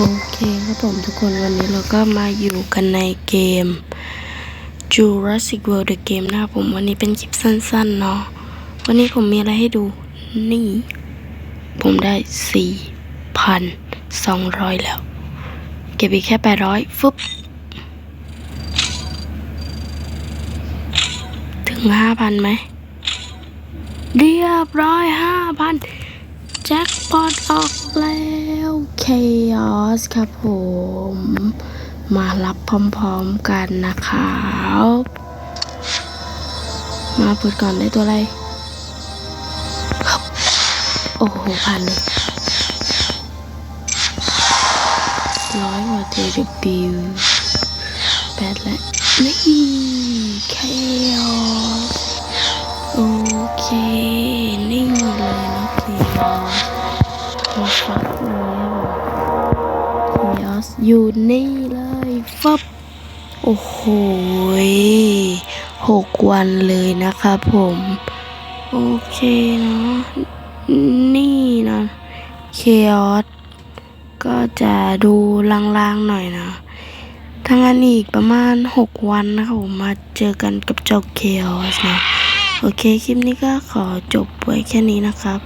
โอเคครับผมทุกคนวันนี้เราก็มาอยู่กันในเกม Jurassic World The Game นะครับผมวันนี้เป็นคลิปสั้นๆเนาะวันนี้ผมมีอะไรให้ดูนี่ ผมได้ 4,200 แล้ว เก็บอีกแค่ 800 ฟึบถึง 5,000ไหม เรียบร้อย 5,000 แจ็คพอตออกแล้ว Chaos ครับผม มารับพร้อมๆกันนะครับมาเปิดก่อนได้ตัวอะไร โอ้โหผ่านเลยร้อยกว่า JW แปดและนี่ Chaos ฟักเลยครับผม Chaos อยู่นี่เลยฟับโอ้โหหกวันเลยนะครับผม โอเคเนาะนี่นะเคออสก็จะดูลางๆหน่อยนะถ้างั้นอีกประมาณ 6 วันนะครับผมมาเจอกันกับเจ้าเคออสนะ โอเค คลิปนี้ก็ขอจบไว้แค่นี้นะครับ